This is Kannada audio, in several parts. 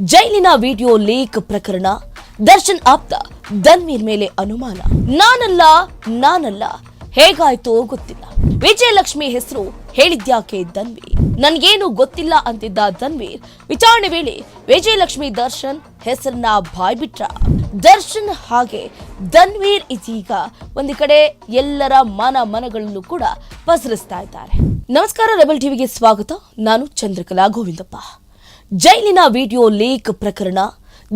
ಜೈಲಿನ ವಿಡಿಯೋ ಲೀಕ್ ಪ್ರಕರಣ. ದರ್ಶನ್ ಆಪ್ತ ದನ್ವೀರ್ ಮೇಲೆ ಅನುಮಾನ. ನಾನಲ್ಲ ನಾನಲ್ಲ, ಹೇಗಾಯ್ತೋ ಗೊತ್ತಿಲ್ಲ. ವಿಜಯಲಕ್ಷ್ಮಿ ಹೆಸರು ಹೇಳಿದ್ಯಾಕೆ ದನ್ವೀರ್ ನನ್ಗೇನು ಗೊತ್ತಿಲ್ಲ ಅಂತಿದ್ದ ದನ್ವೀರ್ ವಿಚಾರಣೆ ವೇಳೆ ವಿಜಯಲಕ್ಷ್ಮಿ ದರ್ಶನ್ ಹೆಸರನ್ನ ಬಾಯ್ಬಿಟ್ರ. ದರ್ಶನ್ ಹಾಗೆ ದನ್ವೀರ್ ಇದೀಗ ಒಂದು ಕಡೆ ಎಲ್ಲರ ಮನ ಮನಗಳಲ್ಲೂ ಕೂಡ ಪಸರಿಸ್ತಾ ಇದ್ದಾರೆ. ನಮಸ್ಕಾರ, ರೆಬಲ್ ಟಿವಿಗೆ ಸ್ವಾಗತ. ನಾನು ಚಂದ್ರಕಲಾ ಗೋವಿಂದಪ್ಪ. ಜೈಲಿನ ವಿಡಿಯೋ ಲೀಕ್ ಪ್ರಕರಣ,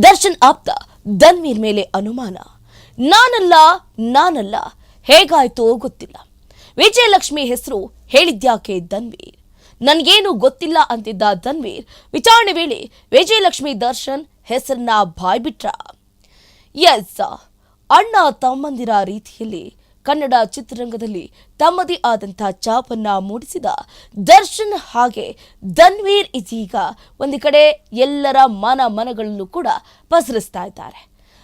ದರ್ಶನ್ ಆಪ್ತ ಧನ್ವೀರ್ ಮೇಲೆ ಅನುಮಾನ. ನಾನಲ್ಲ ನಾನಲ್ಲ, ಹೇಗಾಯ್ತೋ ಗೊತ್ತಿಲ್ಲ. ವಿಜಯಲಕ್ಷ್ಮಿ ಹೆಸರು ಹೇಳಿದ್ಯಾಕೆ ಧನ್ವೀರ್? ನನಗೇನು ಗೊತ್ತಿಲ್ಲ ಅಂತಿದ್ದ ಧನ್ವೀರ್, ವಿಚಾರಣೆ ವೇಳೆ ವಿಜಯಲಕ್ಷ್ಮಿ ದರ್ಶನ್ ಹೆಸರನ್ನ ಬಾಯ್ಬಿಟ್ರ. ಎಸ್, ಅಣ್ಣ ತಮ್ಮಂದಿರ ರೀತಿಯಲ್ಲಿ ಕನ್ನಡ ಚಿತ್ರರಂಗದಲ್ಲಿ ತಮ್ಮದೇ ಆದಂಥ ಚಾಪನ್ನ ಮೂಡಿಸಿದ ದರ್ಶನ್ ಹಾಗೆ ಧನ್ವೀರ್ ಇದೀಗ ಒಂದು ಕಡೆ ಎಲ್ಲರ ಮನ ಮನಗಳಲ್ಲೂ ಕೂಡ ಪಸರಿಸ್ತಾ ಇದ್ದಾರೆ.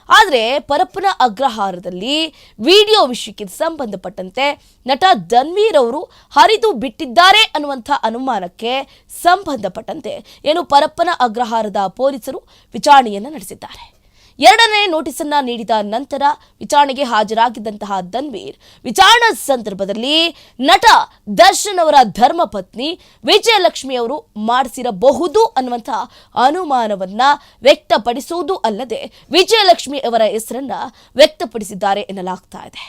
ಆದರೆ ಪರಪ್ಪನ ಅಗ್ರಹಾರದಲ್ಲಿ ವಿಡಿಯೋ ವಿಷಯಕ್ಕೆ ಸಂಬಂಧಪಟ್ಟಂತೆ ನಟ ಧನ್ವೀರ್ ಅವರು ಹರಿದು ಬಿಟ್ಟಿದ್ದಾರೆ ಅನ್ನುವಂಥ ಅನುಮಾನಕ್ಕೆ ಸಂಬಂಧಪಟ್ಟಂತೆ ಏನು ಪರಪ್ಪನ ಅಗ್ರಹಾರದ ಪೊಲೀಸರು ವಿಚಾರಣೆಯನ್ನು ನಡೆಸಿದ್ದಾರೆ. ಎರಡನೇ ನೋಟಿಸ್ ಅನ್ನ ನೀಡಿದ ನಂತರ ವಿಚಾರಣೆಗೆ ಹಾಜರಾಗಿದ್ದಂತಹ ಧನ್ವೀರ್, ವಿಚಾರಣಾ ಸಂದರ್ಭದಲ್ಲಿ ನಟ ದರ್ಶನ್ ಅವರ ಧರ್ಮಪತ್ನಿ ವಿಜಯಲಕ್ಷ್ಮಿ ಅವರು ಮಾಡಿಸಿರಬಹುದು ಅನ್ನುವಂತಹ ಅನುಮಾನವನ್ನ ವ್ಯಕ್ತಪಡಿಸುವುದು ಅಲ್ಲದೆ ವಿಜಯಲಕ್ಷ್ಮಿ ಅವರ ಹೆಸರನ್ನ ವ್ಯಕ್ತಪಡಿಸಿದ್ದಾರೆ ಎನ್ನಲಾಗ್ತಾ ಇದೆ.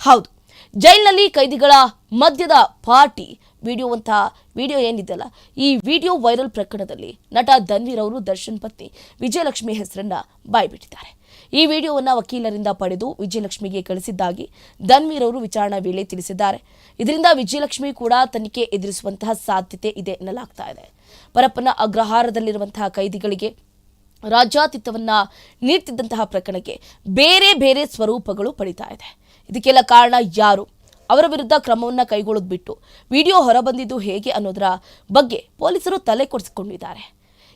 ಹೌದು, ಜೈಲಿನಲ್ಲಿ ಕೈದಿಗಳ ಮಧ್ಯದ ಪಾರ್ಟಿ ವಿಡಿಯೋ ಅಂತ ವಿಡಿಯೋ ಏನಿದೆಯಲ್ಲ, ಈ ವಿಡಿಯೋ ವೈರಲ್ ಪ್ರಕರಣದಲ್ಲಿ ನಟ ಧನ್ವೀರ್ ಅವರು ದರ್ಶನ್ ಪತ್ನಿ ವಿಜಯಲಕ್ಷ್ಮಿ ಹೆಸರನ್ನ ಬಾಯ್ಬಿಟ್ಟಿದ್ದಾರೆ. ಈ ವಿಡಿಯೋವನ್ನು ವಕೀಲರಿಂದ ಪಡೆದು ವಿಜಯಲಕ್ಷ್ಮಿಗೆ ಕಳಿಸಿದ್ದಾಗಿ ಧನ್ವೀರ್ ಅವರು ವಿಚಾರಣಾ ವೇಳೆ ತಿಳಿಸಿದ್ದಾರೆ. ಇದರಿಂದ ವಿಜಯಲಕ್ಷ್ಮಿ ಕೂಡ ತನಿಖೆ ಎದುರಿಸುವಂತಹ ಸಾಧ್ಯತೆ ಇದೆ ಎನ್ನಲಾಗ್ತಾ ಇದೆ. ಪರಪ್ಪನ ಅಗ್ರಹಾರದಲ್ಲಿರುವಂತಹ ಕೈದಿಗಳಿಗೆ ರಾಜ್ಯಾತಿಥ್ಯವನ್ನ ನೀಡ್ತಿದ್ದಂತಹ ಪ್ರಕರಣಕ್ಕೆ ಬೇರೆ ಬೇರೆ ಸ್ವರೂಪಗಳು ಪಡಿತಾ ಇದೆ. ಇದಕ್ಕೆಲ್ಲ ಕಾರಣ ಯಾರು? ಅವರ ವಿರುದ್ಧ ಕ್ರಮವನ್ನ ಕೈಗೊಳ್ಳೋದು ಬಿಟ್ಟು ವಿಡಿಯೋ ಹೊರಬಂದಿದ್ದು ಹೇಗೆ ಅನ್ನೋದರ ಬಗ್ಗೆ ಪೊಲೀಸರು ತಲೆ ಕೊಡಿಸಿಕೊಂಡಿದ್ದಾರೆ.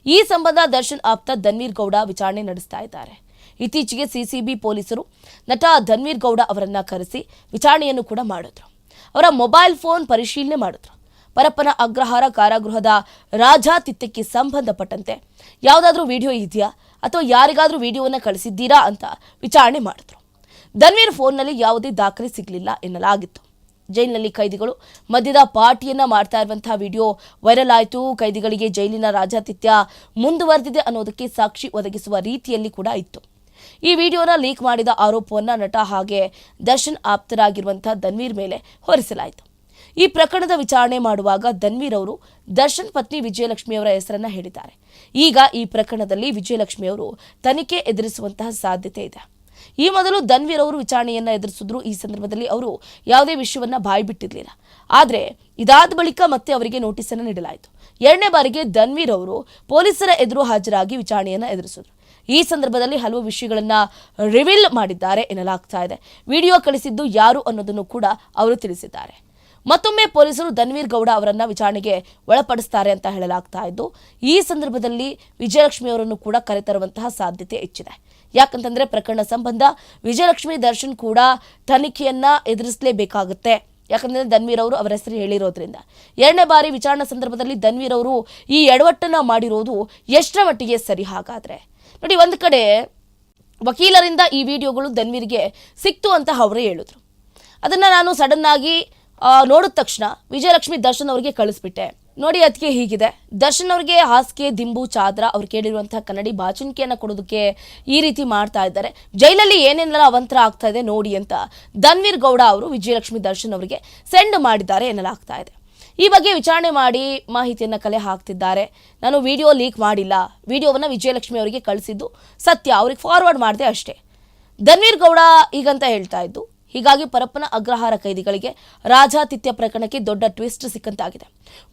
ಈ ಸಂಬಂಧ ದರ್ಶನ್ ಆಪ್ತ ಧನ್ವೀರ್ ಗೌಡ ವಿಚಾರಣೆ ನಡೆಸ್ತಾ ಇದ್ದಾರೆ. ಇತ್ತೀಚೆಗೆ ಸಿಸಿಬಿ ಪೊಲೀಸರು ನಟ ಧನ್ವೀರ್ ಗೌಡ ಅವರನ್ನ ಕರೆಸಿ ವಿಚಾರಣೆಯನ್ನು ಕೂಡ ಮಾಡಿದ್ರು. ಅವರ ಮೊಬೈಲ್ ಫೋನ್ ಪರಿಶೀಲನೆ ಮಾಡಿದ್ರು. ಪರಪ್ಪನ ಅಗ್ರಹಾರ ಕಾರಾಗೃಹದ ರಾಜಾತಿಥ್ಯಕ್ಕೆ ಸಂಬಂಧಪಟ್ಟಂತೆ ಯಾವುದಾದ್ರೂ ವಿಡಿಯೋ ಇದೆಯಾ ಅಥವಾ ಯಾರಿಗಾದ್ರೂ ವಿಡಿಯೋವನ್ನು ಕಳಿಸಿದ್ದೀರಾ ಅಂತ ವಿಚಾರಣೆ ಮಾಡಿದ್ರು. ಧನ್ವೀರ್ ಫೋನ್ನಲ್ಲಿ ಯಾವುದೇ ದಾಖಲೆ ಸಿಗಲಿಲ್ಲ ಎನ್ನಲಾಗಿತ್ತು. ಜೈಲಿನಲ್ಲಿ ಕೈದಿಗಳು ಮಧ್ಯದ ಪಾರ್ಟಿಯನ್ನ ಮಾಡ್ತಾ ಇರುವಂತಹ ವಿಡಿಯೋ ವೈರಲ್ ಆಯಿತು. ಕೈದಿಗಳಿಗೆ ಜೈಲಿನ ರಾಜಾತಿಥ್ಯ ಮುಂದುವರೆದಿದೆ ಅನ್ನೋದಕ್ಕೆ ಸಾಕ್ಷಿ ಒದಗಿಸುವ ರೀತಿಯಲ್ಲಿ ಕೂಡ ಇತ್ತು. ಈ ವಿಡಿಯೋನ ಲೀಕ್ ಮಾಡಿದ ಆರೋಪವನ್ನ ನಟ ಹಾಗೆ ದರ್ಶನ್ ಆಪ್ತರಾಗಿರುವಂತಹ ಧನ್ವೀರ್ ಮೇಲೆ ಹೊರಿಸಲಾಯಿತು. ಈ ಪ್ರಕರಣದ ವಿಚಾರಣೆ ಮಾಡುವಾಗ ಧನ್ವೀರ್ ಅವರು ದರ್ಶನ್ ಪತ್ನಿ ವಿಜಯಲಕ್ಷ್ಮಿಯವರ ಹೆಸರನ್ನ ಹೇಳಿದ್ದಾರೆ. ಈಗ ಈ ಪ್ರಕರಣದಲ್ಲಿ ವಿಜಯಲಕ್ಷ್ಮಿಯವರು ತನಿಖೆ ಎದುರಿಸುವಂತಹ ಸಾಧ್ಯತೆ ಇದೆ. ಈ ಮೊದಲು ಧನ್ವೀರ್ ಅವರು ವಿಚಾರಣೆಯನ್ನು ಎದುರಿಸಿದ್ರು. ಈ ಸಂದರ್ಭದಲ್ಲಿ ಅವರು ಯಾವುದೇ ವಿಷಯವನ್ನ ಬಾಯಿ ಬಿಟ್ಟಿರಲಿಲ್ಲ. ಆದರೆ ಇದಾದ ಬಳಿಕ ಮತ್ತೆ ಅವರಿಗೆ ನೋಟಿಸ್ ಅನ್ನು ನೀಡಲಾಯಿತು. ಎರಡನೇ ಬಾರಿಗೆ ಧನ್ವೀರ್ ಅವರು ಪೊಲೀಸರ ಎದುರು ಹಾಜರಾಗಿ ವಿಚಾರಣೆಯನ್ನು ಎದುರಿಸಿದ್ರು. ಈ ಸಂದರ್ಭದಲ್ಲಿ ಹಲವು ವಿಷಯಗಳನ್ನ ರಿವೀಲ್ ಮಾಡಿದ್ದಾರೆ ಎನ್ನಲಾಗ್ತಾ ಇದೆ. ವಿಡಿಯೋ ಕಳಿಸಿದ್ದು ಯಾರು ಅನ್ನೋದನ್ನು ಕೂಡ ಅವರು ತಿಳಿಸಿದ್ದಾರೆ. ಮತ್ತೊಮ್ಮೆ ಪೊಲೀಸರು ಧನ್ವೀರ್ ಗೌಡ ಅವರನ್ನ ವಿಚಾರಣೆಗೆ ಒಳಪಡಿಸ್ತಾರೆ ಅಂತ ಹೇಳಲಾಗ್ತಾ ಇದ್ದು, ಈ ಸಂದರ್ಭದಲ್ಲಿ ವಿಜಯಲಕ್ಷ್ಮಿ ಅವರನ್ನು ಕೂಡ ಕರೆತರುವಂತಹ ಸಾಧ್ಯತೆ ಹೆಚ್ಚಿದೆ. ಯಾಕಂತಂದ್ರೆ ಪ್ರಕರಣ ಸಂಬಂಧ ವಿಜಯಲಕ್ಷ್ಮಿ ದರ್ಶನ್ ಕೂಡ ತನಿಖೆಯನ್ನ ಎದುರಿಸಲೇಬೇಕಾಗುತ್ತೆ. ಯಾಕಂದ್ರೆ ಧನ್ವೀರ್ ಅವರು ಅವರ ಹೆಸರು ಹೇಳಿರೋದ್ರಿಂದ. ಎರಡನೇ ಬಾರಿ ವಿಚಾರಣಾ ಸಂದರ್ಭದಲ್ಲಿ ಧನ್ವೀರ್ ಅವರು ಈ ಎಡವಟ್ಟನ್ನ ಮಾಡಿರೋದು ಎಷ್ಟರ ಮಟ್ಟಿಗೆ ಸರಿ ಹಾಗಾದ್ರೆ? ನೋಡಿ, ಒಂದು ಕಡೆ ವಕೀಲರಿಂದ ಈ ವಿಡಿಯೋಗಳು ಧನ್ವೀರ್ಗೆ ಸಿಕ್ತು ಅಂತ ಅವರೇ ಹೇಳಿದ್ರು. ಅದನ್ನ ನಾನು ಸಡನ್ ಆಗಿ ನೋಡಿದ ತಕ್ಷಣ ವಿಜಯಲಕ್ಷ್ಮಿ ದರ್ಶನ್ ಅವರಿಗೆ ಕಳಿಸ್ಬಿಟ್ಟೆ. ನೋಡಿ ಅದಕ್ಕೆ ಹೀಗಿದೆ. ದರ್ಶನ್ ಅವ್ರಿಗೆ ಹಾಸಿಗೆ, ದಿಂಬು, ಚಾದ್ರ ಅವ್ರು ಕೇಳಿರುವಂತಹ ಕನ್ನಡಿ ಬಾಚುಣಿಕೆಯನ್ನು ಕೊಡೋದಕ್ಕೆ ಈ ರೀತಿ ಮಾಡ್ತಾ ಇದ್ದಾರೆ. ಜೈಲಲ್ಲಿ ಏನೇನೆಲ್ಲ ಅವಂತರ ಆಗ್ತಾ ಇದೆ ನೋಡಿ ಅಂತ ಧನ್ವೀರ್ ಗೌಡ ಅವರು ವಿಜಯಲಕ್ಷ್ಮಿ ದರ್ಶನ್ ಅವರಿಗೆ ಸೆಂಡ್ ಮಾಡಿದ್ದಾರೆ ಎನ್ನಲಾಗ್ತಾ ಇದೆ. ಈ ಬಗ್ಗೆ ವಿಚಾರಣೆ ಮಾಡಿ ಮಾಹಿತಿಯನ್ನು ಕಲೆ ಹಾಕ್ತಿದ್ದಾರೆ. ನಾನು ವಿಡಿಯೋ ಲೀಕ್ ಮಾಡಿಲ್ಲ. ವಿಡಿಯೋವನ್ನು ವಿಜಯಲಕ್ಷ್ಮಿ ಅವರಿಗೆ ಕಳಿಸಿದ್ದು ಸತ್ಯ. ಅವ್ರಿಗೆ ಫಾರ್ವರ್ಡ್ ಮಾಡಿದೆ ಅಷ್ಟೇ. ಧನ್ವೀರ್ ಗೌಡ ಈಗಂತ ಹೇಳ್ತಾ ಇದ್ದು ಹೀಗಾಗಿ ಪರಪ್ಪನ ಅಗ್ರಹಾರ ಕೈದಿಗಳಿಗೆ ರಾಜಾತಿಥ್ಯ ಪ್ರಕರಣಕ್ಕೆ ದೊಡ್ಡ ಟ್ವಿಸ್ಟ್ ಸಿಕ್ಕಂತಾಗಿದೆ.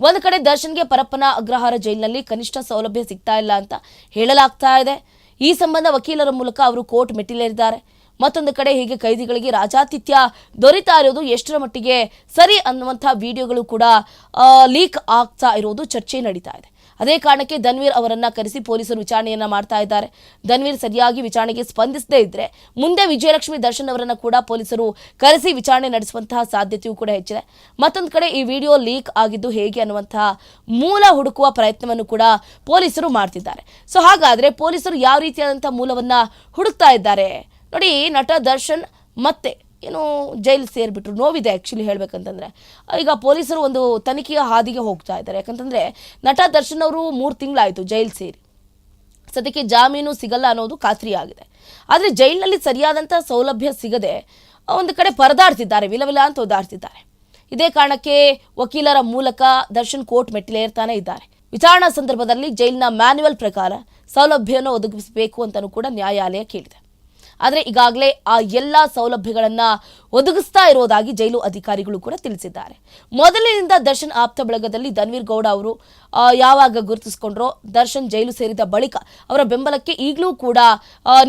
ಒಂದು ಕಡೆ ದರ್ಶನ್ಗೆ ಪರಪ್ಪನ ಅಗ್ರಹಾರ ಜೈಲಿನಲ್ಲಿ ಕನಿಷ್ಠ ಸೌಲಭ್ಯ ಸಿಗ್ತಾ ಇಲ್ಲ ಅಂತ ಹೇಳಲಾಗ್ತಾ ಇದೆ. ಈ ಸಂಬಂಧ ವಕೀಲರ ಮೂಲಕ ಅವರು ಕೋರ್ಟ್ ಮೆಟ್ಟಿಲೇರಿದ್ದಾರೆ. ಮತ್ತೊಂದು ಕಡೆ ಹೀಗೆ ಕೈದಿಗಳಿಗೆ ರಾಜಾತಿಥ್ಯ ದೊರೀತಾ ಇರೋದು ಎಷ್ಟರ ಮಟ್ಟಿಗೆ ಸರಿ ಅನ್ನುವಂಥ ವಿಡಿಯೋಗಳು ಕೂಡ ಲೀಕ್ ಆಗ್ತಾ ಇರೋದು ಚರ್ಚೆ ನಡೀತಾ ಇದೆ. ಅದೇ ಕಾರಣಕ್ಕೆ ಧನ್ವೀರ್ ಅವರನ್ನ ಕರೆಸಿ ಪೊಲೀಸರು ವಿಚಾರಣೆಯನ್ನ ಮಾಡ್ತಾ ಇದ್ದಾರೆ. ಧನ್ವೀರ್ ಸರಿಯಾಗಿ ವಿಚಾರಣೆಗೆ ಸ್ಪಂದಿಸದೇ ಇದ್ರೆ ಮುಂದೆ ವಿಜಯಲಕ್ಷ್ಮಿ ದರ್ಶನ್ ಅವರನ್ನ ಕೂಡ ಪೊಲೀಸರು ಕರೆಸಿ ವಿಚಾರಣೆ ನಡೆಸುವಂತಹ ಸಾಧ್ಯತೆಯೂ ಕೂಡ ಹೆಚ್ಚಿದೆ. ಮತ್ತೊಂದು ಕಡೆ ಈ ವಿಡಿಯೋ ಲೀಕ್ ಆಗಿದ್ದು ಹೇಗೆ ಅನ್ನುವಂತಹ ಮೂಲ ಹುಡುಕುವ ಪ್ರಯತ್ನವನ್ನು ಕೂಡ ಪೊಲೀಸರು ಮಾಡ್ತಿದ್ದಾರೆ. ಸೊ ಹಾಗಾದ್ರೆ ಪೊಲೀಸರು ಯಾವ ರೀತಿಯಾದಂತಹ ಮೂಲವನ್ನ ಹುಡುಕ್ತಾ ಇದ್ದಾರೆ? ನೋಡಿ, ನಟ ದರ್ಶನ್ ಮತ್ತೆ ಏನು ಜೈಲು ಸೇರಿಬಿಟ್ರು, ನೋವಿದೆ ಆ್ಯಕ್ಚುಲಿ ಹೇಳ್ಬೇಕಂತಂದ್ರೆ. ಈಗ ಪೊಲೀಸರು ಒಂದು ತನಿಖೆಯ ಹಾದಿಗೆ ಹೋಗ್ತಾ ಇದ್ದಾರೆ. ಯಾಕಂತಂದರೆ ನಟ ದರ್ಶನ್ ಅವರು ಮೂರು ತಿಂಗಳಾಯಿತು ಜೈಲು ಸೇರಿ. ಸದ್ಯಕ್ಕೆ ಜಾಮೀನು ಸಿಗಲ್ಲ ಅನ್ನೋದು ಖಾತ್ರಿಯಾಗಿದೆ ಆದರೆ ಜೈಲಿನಲ್ಲಿ ಸರಿಯಾದಂಥ ಸೌಲಭ್ಯ ಸಿಗದೆ ಒಂದು ಕಡೆ ಪರದಾಡ್ತಿದ್ದಾರೆ ವಿಲವಿಲ ಅಂತ ಓದಾಡ್ತಿದ್ದಾರೆ. ಇದೇ ಕಾರಣಕ್ಕೆ ವಕೀಲರ ಮೂಲಕ ದರ್ಶನ್ ಕೋರ್ಟ್ ಮೆಟ್ಟಿಲೇರ್ತಾನೆ ಇದ್ದಾರೆ. ವಿಚಾರಣಾ ಸಂದರ್ಭದಲ್ಲಿ ಜೈಲಿನ ಮ್ಯಾನ್ಯುವಲ್ ಪ್ರಕಾರ ಸೌಲಭ್ಯವನ್ನು ಒದಗಿಸಬೇಕು ಅಂತಲೂ ಕೂಡ ನ್ಯಾಯಾಲಯ ಕೇಳಿದೆ. ಆದರೆ ಈಗಾಗಲೇ ಆ ಎಲ್ಲ ಸೌಲಭ್ಯಗಳನ್ನು ಒದಗಿಸ್ತಾ ಇರೋದಾಗಿ ಜೈಲು ಅಧಿಕಾರಿಗಳು ಕೂಡ ತಿಳಿಸಿದ್ದಾರೆ. ಮೊದಲಿನಿಂದ ದರ್ಶನ್ ಆಪ್ತ ಬಳಗದಲ್ಲಿ ಧನ್ವೀರ್ ಗೌಡ ಅವರು ಯಾವಾಗ ಗುರುತಿಸಿಕೊಂಡ್ರೋ ದರ್ಶನ್ ಜೈಲು ಸೇರಿದ ಬಳಿಕ ಅವರ ಬೆಂಬಲಕ್ಕೆ ಈಗಲೂ ಕೂಡ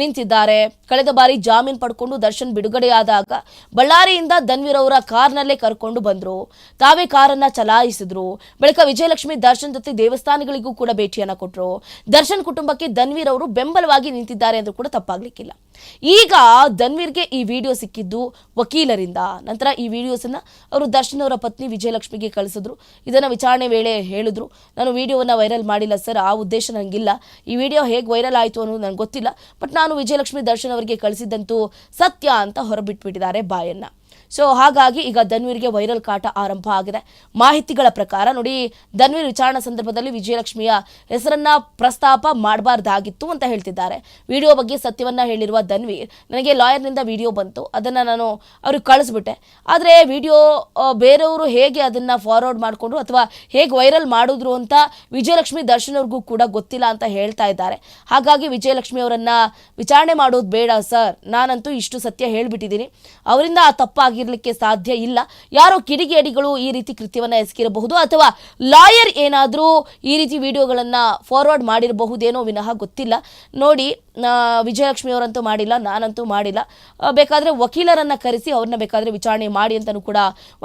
ನಿಂತಿದ್ದಾರೆ. ಕಳೆದ ಬಾರಿ ಜಾಮೀನು ಪಡ್ಕೊಂಡು ದರ್ಶನ್ ಬಿಡುಗಡೆಯಾದಾಗ ಬಳ್ಳಾರಿಯಿಂದ ಧನ್ವೀರ್ ಅವರ ಕಾರ್ನಲ್ಲೇ ಕರ್ಕೊಂಡು ಬಂದ್ರು. ತಾವೇ ಕಾರನ್ನ ಚಲಾಯಿಸಿದ್ರು. ಬಳಿಕ ವಿಜಯಲಕ್ಷ್ಮಿ ದರ್ಶನ್ ಜೊತೆ ದೇವಸ್ಥಾನಗಳಿಗೂ ಕೂಡ ಭೇಟಿಯನ್ನು ಕೊಟ್ಟರು ದರ್ಶನ್ ಕುಟುಂಬಕ್ಕೆ ಧನ್ವೀರ್ ಅವರು ಬೆಂಬಲವಾಗಿ ನಿಂತಿದ್ದಾರೆ ಅಂದ್ರೂ ಕೂಡ ತಪ್ಪಾಗ್ಲಿಕ್ಕಿಲ್ಲ. ಈಗ ಧನ್ವೀರ್ಗೆ ಈ ವಿಡಿಯೋ ಸಿಕ್ಕಿದ್ದು ವಕೀಲರಿಂದ. ನಂತರ ಈ ವಿಡಿಯೋಸ್ ಅನ್ನ ಅವರು ದರ್ಶನ್ ಅವರ ಪತ್ನಿ ವಿಜಯಲಕ್ಷ್ಮಿಗೆ ಕಳಿಸಿದ್ರು. ಇದನ್ನ ವಿಚಾರಣೆ ವೇಳೆ ಹೇಳಿದ್ರು. ನಾನು ವಿಡಿಯೋವನ್ನ ವೈರಲ್ ಮಾಡಿಲ್ಲ ಸರ್, ಆ ಉದ್ದೇಶ ನನಗಿಲ್ಲ ಈ ವಿಡಿಯೋ ಹೇಗೆ ವೈರಲ್ ಆಯಿತು ಅನ್ನೋದು ನನಗೆ ಗೊತ್ತಿಲ್ಲ. ಬಟ್ ನಾನು ವಿಜಯಲಕ್ಷ್ಮಿ ದರ್ಶನ್ ಅವರಿಗೆ ಕಳಿಸಿದ್ದಂತೂ ಸತ್ಯ ಅಂತ ಹೊರಬಿಟ್ಬಿಟ್ಟಿದ್ದಾರೆ ಬಾಯನ್ನ. ಸೊ ಹಾಗಾಗಿ ಈಗ ಧನ್ವೀರ್ಗೆ ವೈರಲ್ ಕಾಟ ಆರಂಭ ಆಗಿದೆ. ಮಾಹಿತಿಗಳ ಪ್ರಕಾರ ನೋಡಿ, ಧನ್ವೀರ್ ವಿಚಾರಣಾ ಸಂದರ್ಭದಲ್ಲಿ ವಿಜಯಲಕ್ಷ್ಮಿಯ ಹೆಸರನ್ನ ಪ್ರಸ್ತಾಪ ಮಾಡಬಾರ್ದಾಗಿತ್ತು ಅಂತ ಹೇಳ್ತಿದ್ದಾರೆ. ವಿಡಿಯೋ ಬಗ್ಗೆ ಸತ್ಯವನ್ನ ಹೇಳಿರುವ ಧನ್ವೀರ್, ನನಗೆ ಲಾಯರ್ನಿಂದ ವಿಡಿಯೋ ಬಂತು. ಅದನ್ನ ನಾನು ಅವ್ರಿಗೆ ಕಳಿಸ್ಬಿಟ್ಟೆ. ಆದರೆ ವಿಡಿಯೋ ಬೇರೆಯವರು ಹೇಗೆ ಅದನ್ನ ಫಾರ್ವರ್ಡ್ ಮಾಡಿಕೊಂಡ್ರು ಅಥವಾ ಹೇಗೆ ವೈರಲ್ ಮಾಡಿದ್ರು ಅಂತ ವಿಜಯಲಕ್ಷ್ಮಿ ದರ್ಶನ್ ಅವ್ರಿಗೂ ಕೂಡ ಗೊತ್ತಿಲ್ಲ ಅಂತ ಹೇಳ್ತಾ ಇದ್ದಾರೆ. ಹಾಗಾಗಿ ವಿಜಯಲಕ್ಷ್ಮಿ ಅವರನ್ನ ವಿಚಾರಣೆ ಮಾಡೋದು ಬೇಡ ಸರ್. ನಾನಂತೂ ಇಷ್ಟು ಸತ್ಯ ಹೇಳ್ಬಿಟ್ಟಿದ್ದೀನಿ. ಅವರಿಂದ ಆ ತಪ್ಪಾಗಿರ್ಲಿಕ್ಕೆ ಸಾಧ್ಯ ಇಲ್ಲ. ಯಾರೋ ಕಿಡಿಗೇಡಿಗಳು ಈ ರೀತಿ ಕೃತ್ಯವನ್ನ ಎಸಗಿರಬಹುದು ಅಥವಾ ಲಾಯರ್ ಏನಾದರೂ ಈ ರೀತಿ ವಿಡಿಯೋಗಳನ್ನ ಫಾರ್ವರ್ಡ್ ಮಾಡಿರಬಹುದೇನೋ ವಿನಃ ಗೊತ್ತಿಲ್ಲ. ನೋಡಿ ವಿಜಯಲಕ್ಷ್ಮಿ ಅವರಂತೂ ಮಾಡಿಲ್ಲ, ನಾನಂತೂ ಮಾಡಿಲ್ಲ. ಬೇಕಾದ್ರೆ ವಕೀಲರನ್ನ ಕರೆಸಿ ಅವ್ರನ್ನ ಬೇಕಾದ್ರೆ ವಿಚಾರಣೆ ಮಾಡಿ ಅಂತಲೂ ಕೂಡ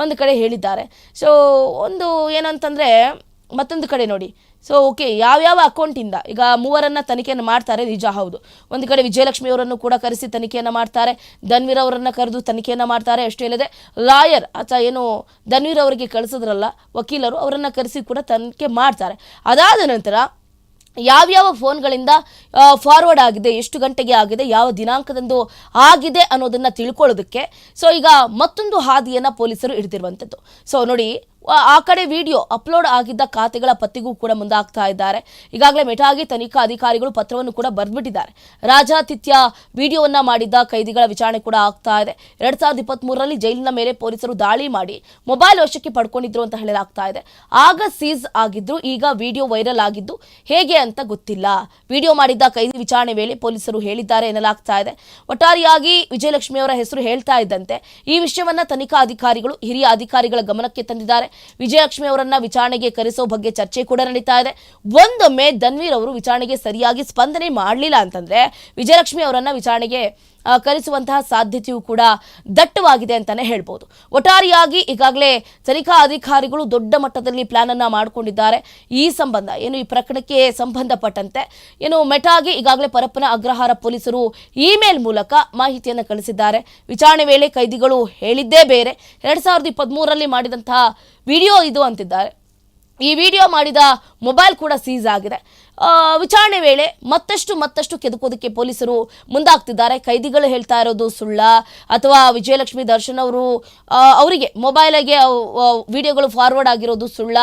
ಒಂದು ಕಡೆ ಹೇಳಿದ್ದಾರೆ. ಸೊ ಒಂದು ಏನಂತಂದ್ರೆ ಮತ್ತೊಂದು ಕಡೆ ನೋಡಿ. ಸೊ ಓಕೆ ಯಾವ್ಯಾವ ಅಕೌಂಟಿಂದ ಈಗ ಮೂವರನ್ನ ತನಿಖೆಯನ್ನು ಮಾಡ್ತಾರೆ ನಿಜ ಹೌದು. ಒಂದು ಕಡೆ ವಿಜಯಲಕ್ಷ್ಮಿ ಅವರನ್ನು ಕೂಡ ಕರೆಸಿ ತನಿಖೆಯನ್ನು ಮಾಡ್ತಾರೆ. ಧನ್ವೀರ್ ಅವರನ್ನ ಕರೆದು ತನಿಖೆಯನ್ನು ಮಾಡ್ತಾರೆ, ಅಷ್ಟೇ ಇಲ್ಲದೆ ಲಾಯರ್ ಅಥವಾ ಏನು ಧನ್ವೀರ್ ಅವರಿಗೆ ಕಳಿಸಿದ್ರಲ್ಲ, ವಕೀಲರು ಅವರನ್ನು ಕರೆಸಿ ಕೂಡ ತನಿಖೆ ಮಾಡ್ತಾರೆ. ಅದಾದ ನಂತರ ಯಾವ್ಯಾವ ಫೋನ್ಗಳಿಂದ ಫಾರ್ವರ್ಡ್ ಆಗಿದೆ, ಎಷ್ಟು ಗಂಟೆಗೆ ಆಗಿದೆ, ಯಾವ ದಿನಾಂಕದಂದು ಆಗಿದೆ ಅನ್ನೋದನ್ನ ತಿಳ್ಕೊಳ್ಳೋದಕ್ಕೆ ಸೊ ಈಗ ಮತ್ತೊಂದು ಹಾದಿಯನ್ನು ಪೊಲೀಸರು ಹಿಡಿದಿರುವಂಥದ್ದು ಸೊ ನೋಡಿ ಆ- ಕಡೆ ವಿಡಿಯೋ ಅಪ್ಲೋಡ್ ಆಗಿದ್ದ ಖಾತೆಗಳ ಪತ್ತೆಗೂ ಕೂಡ ಮುಂದಾಗ್ತಾ ಇದ್ದಾರೆ. ಈಗಾಗಲೇ ಮೆಟಾಗಿ ತನಿಖಾ ಅಧಿಕಾರಿಗಳು ಪತ್ರವನ್ನು ಕೂಡ ಬರೆದ್ಬಿಟ್ಟಿದ್ದಾರೆ. ರಾಜಾತಿಥ್ಯ ವಿಡಿಯೋವನ್ನ ಮಾಡಿದ್ದ ಕೈದಿಗಳ ವಿಚಾರಣೆ ಕೂಡ ಆಗ್ತಾ ಇದೆ. ಎರಡ್ ಸಾವಿರದ ಜೈಲಿನ ಮೇಲೆ ಪೊಲೀಸರು ದಾಳಿ ಮಾಡಿ ಮೊಬೈಲ್ ವಶಕ್ಕೆ ಪಡ್ಕೊಂಡಿದ್ರು ಅಂತ ಹೇಳಲಾಗ್ತಾ ಇದೆ. ಆಗ ಸೀಸ್ ಆಗಿದ್ರು, ಈಗ ವಿಡಿಯೋ ವೈರಲ್ ಆಗಿದ್ದು ಹೇಗೆ ಅಂತ ಗೊತ್ತಿಲ್ಲ. ವಿಡಿಯೋ ಮಾಡಿದ್ದ ಕೈದಿ ವಿಚಾರಣೆ ವೇಳೆ ಪೊಲೀಸರು ಹೇಳಿದ್ದಾರೆ ಎನ್ನಲಾಗ್ತಾ ಇದೆ. ಒಟ್ಟಾರೆಯಾಗಿ ವಿಜಯಲಕ್ಷ್ಮಿ ಅವರ ಹೆಸರು ಹೇಳ್ತಾ ಇದ್ದಂತೆ ಈ ವಿಷಯವನ್ನ ತನಿಖಾ ಅಧಿಕಾರಿಗಳು, ಹಿರಿಯ ಅಧಿಕಾರಿಗಳ ಗಮನಕ್ಕೆ ತಂದಿದ್ದಾರೆ. ವಿಜಯಲಕ್ಷ್ಮಿ ಅವರನ್ನ ವಿಚಾರಣೆಗೆ ಕರೆಸೋ ಬಗ್ಗೆ ಚರ್ಚೆ ಕೂಡ ನಡೀತಾ ಇದೆ. ಒಂದೊಮ್ಮೆ ಧನ್ವೀರ್ ಅವರು ವಿಚಾರಣೆಗೆ ಸರಿಯಾಗಿ ಸ್ಪಂದನೆ ಮಾಡಲಿಲ್ಲ ಅಂತಂದ್ರೆ ವಿಜಯಲಕ್ಷ್ಮಿ ಅವರನ್ನ ವಿಚಾರಣೆಗೆ ಆ, ಸಾಧ್ಯತೆಯು ಕೂಡ ದಟ್ಟವಾಗಿದೆ ಅಂತಾನೆ ಹೇಳ್ಬೋದು. ಒಟ್ಟಾರೆಯಾಗಿ ಈಗಾಗಲೇ ತನಿಖಾ ಅಧಿಕಾರಿಗಳು ದೊಡ್ಡ ಮಟ್ಟದಲ್ಲಿ ಪ್ಲಾನ್ ಅನ್ನ ಮಾಡಿಕೊಂಡಿದ್ದಾರೆ. ಈ ಸಂಬಂಧ ಏನು ಈ ಪ್ರಕರಣಕ್ಕೆ ಸಂಬಂಧಪಟ್ಟಂತೆ ಏನು ಮೆಟಾಗೆ ಈಗಾಗಲೇ ಪರಪ್ಪನ ಅಗ್ರಹಾರ ಪೊಲೀಸರು ಇಮೇಲ್ ಮೂಲಕ ಮಾಹಿತಿಯನ್ನು ಕಳಿಸಿದ್ದಾರೆ. ವಿಚಾರಣೆ ವೇಳೆ ಕೈದಿಗಳು ಹೇಳಿದ್ದೇ ಬೇರೆ. ಎರಡ್ ಸಾವಿರದ ಇಪ್ಪತ್ತ್ಮೂರರಲ್ಲಿ ಮಾಡಿದಂತಹ ವಿಡಿಯೋ ಇದು ಅಂತಿದ್ದಾರೆ. ಈ ವಿಡಿಯೋ ಮಾಡಿದ ಮೊಬೈಲ್ ಕೂಡ ಸೀಸ್ ಆಗಿದೆ. ವಿಚಾರಣೆ ವೇಳೆ ಮತ್ತಷ್ಟು ಮತ್ತಷ್ಟು ಕೆದಕೋದಕ್ಕೆ ಪೊಲೀಸರು ಮುಂದಾಗ್ತಿದ್ದಾರೆ. ಕೈದಿಗಳು ಹೇಳ್ತಾ ಇರೋದು ಸುಳ್ಳ. ಅಥವಾ ವಿಜಯಲಕ್ಷ್ಮಿ ದರ್ಶನ್ ಅವರು ಅವರಿಗೆ ಮೊಬೈಲಿಗೆ ವಿಡಿಯೋಗಳು ಫಾರ್ವರ್ಡ್ ಆಗಿರೋದು ಸುಳ್ಳ.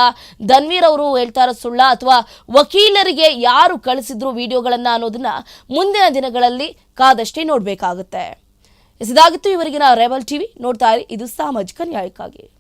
ಧನ್ವೀರ್ ಅವರು ಹೇಳ್ತಾ ಇರೋದು ಸುಳ್ಳ. ಅಥವಾ ವಕೀಲರಿಗೆ ಯಾರು ಕಳಿಸಿದ್ರು ವಿಡಿಯೋಗಳನ್ನು ಅನ್ನೋದನ್ನ ಮುಂದಿನ ದಿನಗಳಲ್ಲಿ ಕಾದಷ್ಟೇ ನೋಡಬೇಕಾಗುತ್ತೆ. ಇದಾಗಿತ್ತು ಇವರಿಗಿನ ರೆಬಲ್ ಟಿವಿ ನೋಡ್ತಾ ಇರಿ. ಇದು ಸಾಮಾಜಿಕ ನ್ಯಾಯಕ್ಕಾಗಿ.